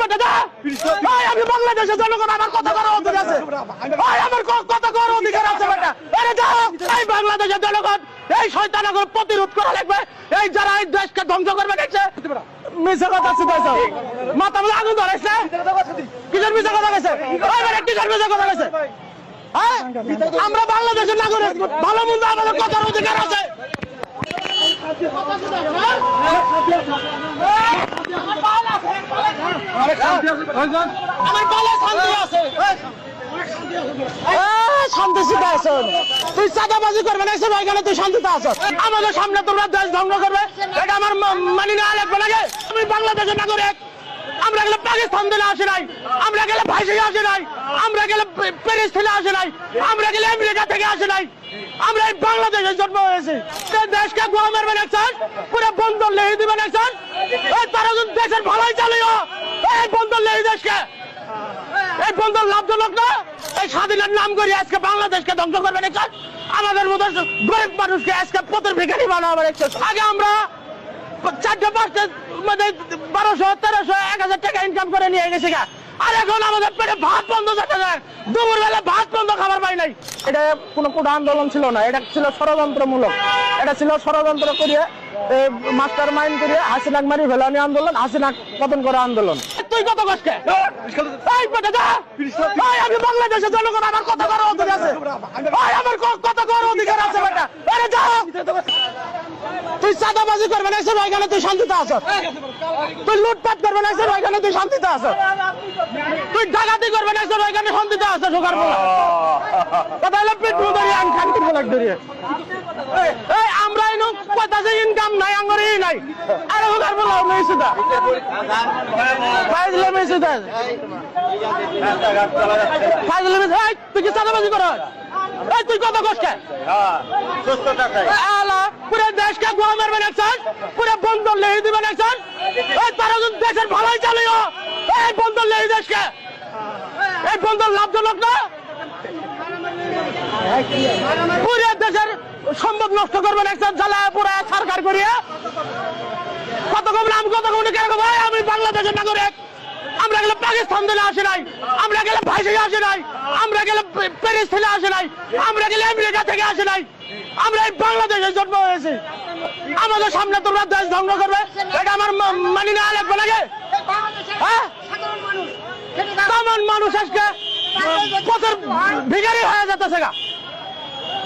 বেটা দা এই আমি বাংলাদেশের জনগণ কথা করার অধিকার আছে। আমার কথা করার আছে এই বাংলাদেশের প্রতিরোধ করা লাগবে। এই যারা এই দেশকে ধ্বংস করবে মিশা কথা শুধাইছ মাথা মধ্যে আগুন ধরেছে? কিসের মিশা কথা গেছে কিসের মিশা কথা গেছে হ্যাঁ? আমরা বাংলাদেশের নাগরিক, ভালো মন্দ আমাদের কথার অধিকার আছে। আমার বালা শান্তি আছে এই, শান্তি শিখে আছো তুই চাঁদাবাজি করবে না এসে এখানে তুই শান্তিতে আছো আমাদের সামনে তোমরা দেশ ধ্বংস করবে এটা আমার মানি না লাগবে নাকি আমি বাংলাদেশের নাগরিক আমরা গেলে পাকিস্তান থেকে আসে নাই আমরা গেলে ভাইসে আসে নাই আমরা গেলে প্যারিস থেকে আসে নাই আমরা গেলে আমেরিকা থেকে আসে নাই। আমরা এই বাংলাদেশে জন্ম হয়েছি। দেশকে গোয়া মারবে নাকছেন পুরো বন্দর লেগে দিবে নাকছেন এই তারা যদি দেশের ভালোই চালিও এই বন্দর লেগে দেশকে। এই বন্দর লাভজনক না? এই স্বাধীনের নাম করে আজকে বাংলাদেশকে ধ্বংস করবে নাকছেন আমাদের মতো গরিব মানুষকে আজকে পথের ভিখারি বানাবে নাকছেন আগে আমরা চারটে পাঁচটা মানে বারোশো, তেরোশো, এক হাজার টাকা ইনকাম করে নিয়ে গেছে গা। আর এখন আমাদের পেটে ভাত বন্ধ যাচ্ছে না। দুপুর বেলা ভাত বন্ধ খাবার পাই নাই। এটা কোনো কোটা আন্দোলন ছিল না, এটা ছিল ষড়যন্ত্রমূলক। এটা ছিল ষড়যন্ত্র করিয়ে মাস্টার মাইন্ড করিয়ে হাসিনা মারি ফেলানি আন্দোলন হাসিনা পতন করা আন্দোলন। তুই কত কষ্টে? আমি বাংলাদেশের জনগণ আমার কথা করার অধিকার আছে। আমার কথা করার অধিকার আছে বেটা। আরে যা! তুই চাঁদাবাজি করবে না এসে এখানে তুই শান্তিতে আস তুই লুটপাট করবে না এসে এখানে তুই শান্তিতে আস তুই ডাকাতি করবে না এসে এখানে শান্তিতে আস ঢোকার বলা কথা হলো পেট্রোল ধরিয়ে আন খান করব লাগ ধরিয়ে এই- আমরা এনো কথা ইনকাম নাই আঙ্গরে নাই। আরে ঢোকার বলা নেই সুদা ফাইজলে মেয়ে সুদা ফাইজলে এই তুই কি চাঁদাবাজি কর এই তুই কত কষ্ট আলা পুরো দেশকে গোয়া মারবে নাকছেন পুরো বন্দর লেগে দিবে নাকছেন এই তারা যদি দেশের ভালোই চালিও এই বন্দর লেগে দেশকে। বন্দর লাভজনক না? দেশের সম্পদ নষ্ট করবে নাকছেন জ্বালা পুরা সরকার করিয়া। কত কম নাম, কত কম কেন ভাই আমি বাংলাদেশের নাগরিক। আমরা গেলে পাকিস্তান থেকে আসে নাই, আমরা গেলে ভাইসে আসে নাই, আমরা গেলে প্যারিস থেকে আসে নাই, আমরা গেলে আমেরিকা থেকে আসে নাই। আমরা এই বাংলাদেশে জন্ম হয়েছি। আমাদের সামনে তোমরা দেশ ধ্বংস করবে, এটা আমার মানি না লাগবে নাকি? হ্যাঁ? তেমন মানুষ আজকে পথের ভিখারি হয়ে যেতেছে গা।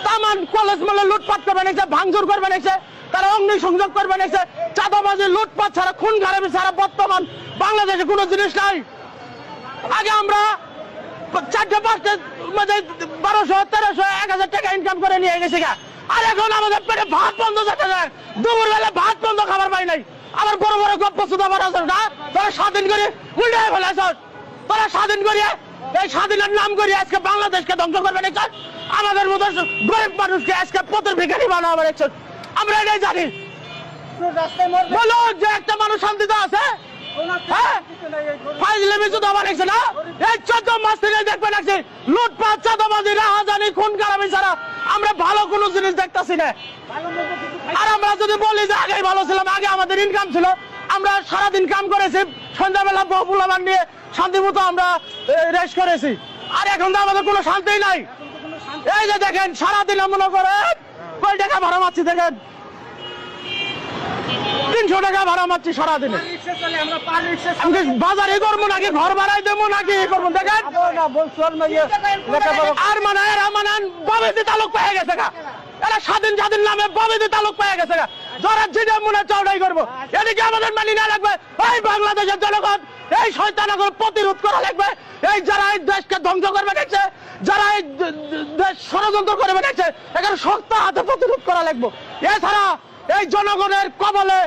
তামান কলেজ মলে লুটপাট করবে নাকি, ভাঙচুর করবে নাকি, তারা অগ্নি সংযোগ করবে নাকি, চাঁদাবাজি, লুটপাট ছাড়া খুন খারাপি ছাড়া বর্তমান বাংলাদেশে কোনো জিনিস নাই। আগে আমরা চারটে, পাঁচটা মানে বারোশো, তেরোশো, এক হাজার টাকা ইনকাম করে নিয়ে গেছি গা। আর এখন আমাদের পেটে ভাত বন্ধ যাচ্ছে না দুপুর বেলা ভাত বন্ধ খাবার পাই নাই। আবার বড় বড় গপ্প সুদা আছে না? তোরা স্বাধীন করে উল্টে ফেলেছ। তোরা স্বাধীন করিয়ে, এই স্বাধীনের নাম করে আজকে বাংলাদেশকে ধ্বংস করবে না আমাদের মতো গরিব মানুষকে আজকে পথের ভিখারি বানাবে আমরা এটাই জানি। বলো যে একটা মানুষ শান্তিতে আছে? হ্যাঁ? আমরা ভালো কোনো জিনিস দেখতাছি না। আর আমরা যদি বলি যে আগে ভালো ছিলাম, আগে আমাদের ইনকাম ছিল আমরা সারাদিন কাম করেছি, সন্ধ্যাবেলা বহুপুলাবান নিয়ে শান্তি মতো আমরা রেস্ট করেছি। আর এখন তো আমাদের কোনো শান্তি নাই। এই যে দেখেন, সারাদিন মনে করে, কয় টাকা ভাড়া মারছি দেখেন? তিনশো টাকা ভাড়া মারছি সারাদিনে। আমি বাজারে করব নাকি, ঘর ভাড়াই দেবো নাকি করব? দেখেন? আর মানে এরা মানে বাবেদি তালুক পেয়ে গেছে গা। এরা স্বাধীন স্বাধীন নামে বাবেদি তালুক পেয়ে গেছে যারা যেটা মনে হয় করব, এদিকে আমাদের মানি না লাগবে, এই বাংলাদেশের জনগণ, এই শয়তানগর প্রতিরোধ করা লাগবে, এই যারা এই দেশকে ধ্বংস করবে দেখছে, যারা এই দেশ ষড়যন্ত্র করবে দেখছে এখানে শক্ত হাতে প্রতিরোধ করা লাগবে। এছাড়া এই জনগণের কবলে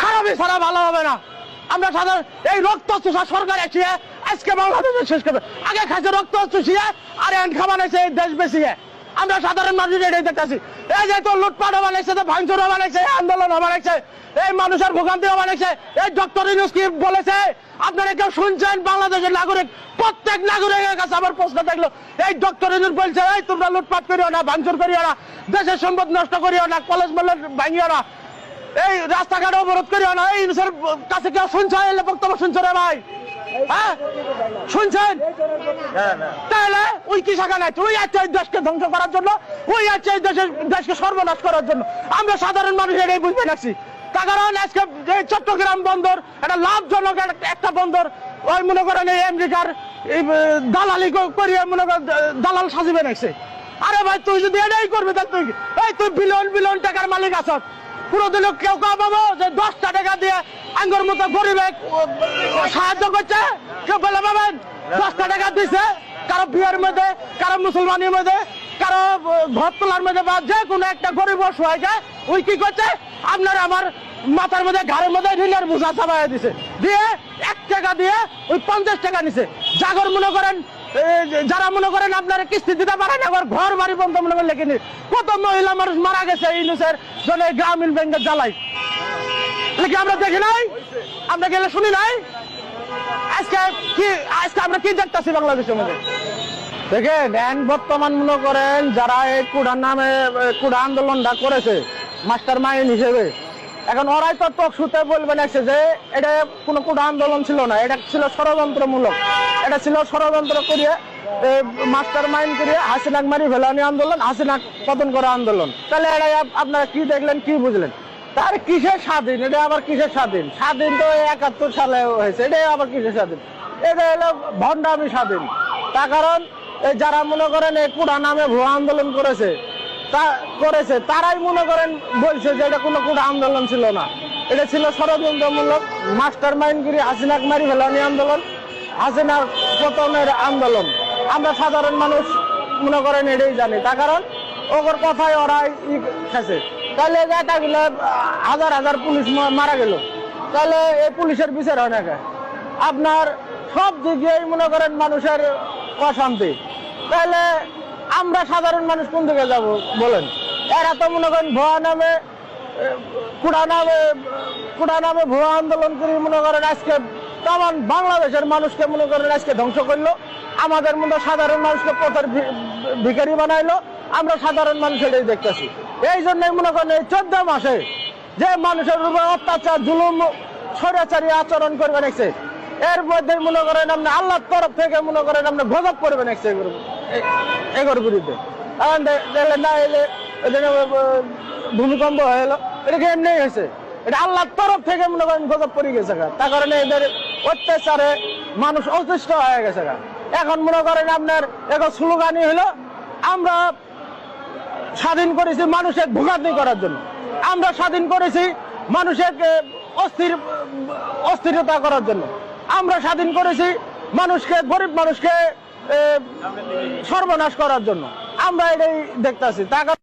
খারাপই ছাড়া ভালো হবে না। আমরা সাধারণ এই রক্ত চুষা সরকার এসে আজকে বাংলাদেশে শেষ করবে। আগে খাইছে রক্ত চুষিয়ে আর এন খাবানাইছে এই দেশ বেশিয়ে আমরা সাধারণ মানুষ এটাই দেখতেছি। এই যে তো লুটপাট বানাইছে তো ভাঙচুর বানাইছে আন্দোলন বানাইছে এই মানুষের ভোগান্তি বানাইছে এই ডক্টর ইউনুস কি বলেছে? আপনারা কেউ শুনছেন? বাংলাদেশের নাগরিক, প্রত্যেক নাগরিকের কাছে আমার প্রশ্ন থাকল, এই ডক্টর ইউনুস বলছে, এই, তোমরা লুটপাট করিও না, ভাঙচুর করিও না, দেশের সম্পদ নষ্ট করিও না, কলেজ মলেজ ভাঙিও না, এই রাস্তাঘাট অবরোধ করিও না, এই ইউনুসের কাছে কেউ শুনছে? বক্তব্য শুনছে রে ভাই। হ্যাঁ? শুনছেন? তাহলে ওই কি শাখা নাই? ওই আছে এই দেশকে ধ্বংস করার জন্য ওই আছে দেশের দেশকে সর্বনাশ করার জন্য। আমরা সাধারণ মানুষ এটাই বুঝতে লাগছি তার কারণ আজকে চট্টগ্রাম বন্দর একটা লাভজনক একটা- বন্দর ওই মনে করেন এই আমেরিকার দালালি করিয়ে মনে করেন দালাল সাজিবে নাকছে আরে ভাই তুই যদি এটাই করবি তাহলে তুই এই তুই বিলিয়ন বিলিয়ন টাকার মালিক আছ কোনোদিন কেউ কাউ পাবো যে দশটা টাকা দিয়ে আঙ্গুর মতো গরিবে। সাহায্য করছে কেউ বলে পাবেন দশটা টাকা দিছে। কারও বিয়ের মধ্যে, কারও মুসলমানের মধ্যে, কারও ঘর তোলার মধ্যে বা যে কোনো একটা গরিব অসহায়কে ওই কি করছে? আপনার আমার মাথার মধ্যে, ঘাড়ের মধ্যে ঋণের বোঝা চাপাই দিছে। দিয়ে এক টাকা দিয়ে ওই পঞ্চাশ টাকা নিছে। জাগর মনে করেন যারা মনে করেন আপনার কিস্তি দিতে পারে না, আবার ঘর বাড়ি বন্ধ মনে করেন, লেখেনি কত মহিলা মানুষ মারা গেছে ইনুসের জন্য গ্রামীণ ব্যাংকের জ্বালাই এগুলো কি আমরা দেখি নাই? আমরা গেলে শুনি নাই? আজকে কি, আজকে আমরা কি দেখতেছি বাংলাদেশের মধ্যে? দেখেন বর্তমান মনে করেন যারা এই কুড়ার নামে কুড়া আন্দোলনটা করেছে, মাস্টার মাইন্ড হিসেবে, এখন ওরাই তো বলবেন যে এটা কোনো কুড়া আন্দোলন ছিল না, এটা ছিল ষড়যন্ত্রমূলক, এটা ছিল ষড়যন্ত্র করিয়ে মাস্টার মাইন্ড করিয়ে হাসিনাক মারি ভেলানি আন্দোলন, হাসিনাক পতন করা আন্দোলন। তাহলে এটা আপ- আপনারা কি দেখলেন, কি বুঝলেন? তার কিসের স্বাধীন? এটা আবার কিসের স্বাধীন? স্বাধীন তো একাত্তর সালে হয়েছে এটা আবার কিসের স্বাধীন? এটা হলো ভণ্ডামি স্বাধীন। তার কারণ যারা মনে করেন এই কুড়া নামে ভুয়া আন্দোলন করেছে, তা করেছে, তারাই মনে করেন বলছে যে এটা কোনো কুড়া আন্দোলন ছিল না। এটা ছিল ষড়যন্ত্রমূলক মাস্টার মাইন্ডগিরি হাসিনাক মারি ফেলানি আন্দোলন। হাসিনার পতনের আন্দোলন। আমরা সাধারণ মানুষ মনে করেন এটাই জানি। তার কারণ ওর কথায় ওরা ই খেছে। তাহলে এটা হাজার হাজার পুলিশ মারা গেল। তাহলে এই পুলিশের বিচার হয় না আপনার সব দিক দিয়েই মনে করেন মানুষের অশান্তি। তাহলে আমরা সাধারণ মানুষ কোন দিকে যাব বলেন? এরা তো মনে করেন ভুয়া নামে কুড়া নামে কুড়া নামে ভুয়া আন্দোলন করে মনে করেন আজকে তেমন বাংলাদেশের মানুষকে মনে করেন আজকে ধ্বংস করল। আমাদের মতো সাধারণ মানুষকে পথের ভিখারি বানাইলো। আমরা সাধারণ মানুষ এটাই দেখতেছি। এই জন্যই মনে করেন এই চোদ্দ মাসে যে মানুষের উপর অত্যাচার, জুলুম, স্বৈরাচারী আচরণ করবে দেখছে এর মধ্যে মনে করেন আপনি আল্লাহর তরফ থেকে মনে করেন আপনি গজব করবেন দেখছে এগোর বিরুদ্ধে। কারণ না যে ভূমিকম্প হয়ে এলো এটা কি এমনি হয়েছে? এটা আল্লাহর তরফ থেকে মনে করেন গজব পড়ে গেছে গা। তার কারণে এদের অত্যাচারে মানুষ অতিষ্ঠ হয়ে গেছে গা। এখন মনে করেন আপনার এখন স্লোগানই হলো, আমরা স্বাধীন করেছি মানুষের ভোগান্তি করার জন্য। আমরা স্বাধীন করেছি মানুষের অস্থির, অস্থিরতা করার জন্য। আমরা স্বাধীন করেছি মানুষকে, গরিব মানুষকে সর্বনাশ করার জন্য। আমরা এটাই দেখতেছি।